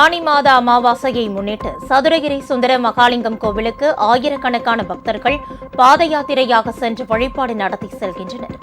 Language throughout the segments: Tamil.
ஆனி மாத அமாவாசையை முன்னிட்டு சதுரகிரி சுந்தர மகாலிங்கம் கோவிலுக்கு ஆயிரக்கணக்கான பக்தர்கள் பாத யாத்திரையாக சென்று வழிபாடு நடத்தி செல்கின்றனர்.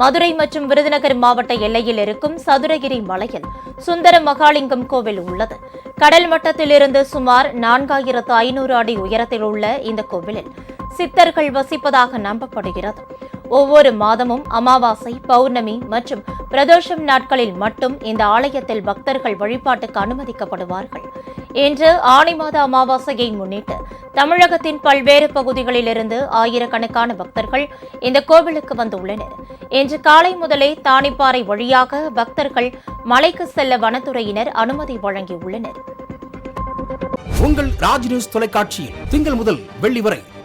மதுரை மற்றும் விருதுநகர் மாவட்ட எல்லையில் இருக்கும் சதுரகிரி மலையில் சுந்தர மகாலிங்கம் கோவில் உள்ளது. கடல் மட்டத்திலிருந்து சுமார் நான்காயிரத்து ஐநூறு அடி உயரத்தில் உள்ள இந்த கோவிலில் சித்தர்கள் வசிப்பதாக நம்பப்படுகிறது. ஒவ்வொரு மாதமும் அமாவாசை பௌர்ணமி மற்றும் பிரதோஷம் நாட்களில் மட்டும் இந்த ஆலயத்தில் பக்தர்கள் வழிபாட்டுக்கு அனுமதிக்கப்படுவார்கள். இன்று ஆணி மாத அமாவாசையை முன்னிட்டு தமிழகத்தின் பல்வேறு பகுதிகளிலிருந்து ஆயிரக்கணக்கான பக்தர்கள் இந்த கோவிலுக்கு வந்துள்ளனர். இன்று காலை முதலே தானிப்பாறை வழியாக பக்தர்கள் மலைக்கு செல்ல வனத்துறையினர் அனுமதி வழங்கியுள்ளனர். உங்கள் ராஜ் நியூஸ் தொலைக்காட்சியில் திங்கள் முதல் வெள்ளி வரை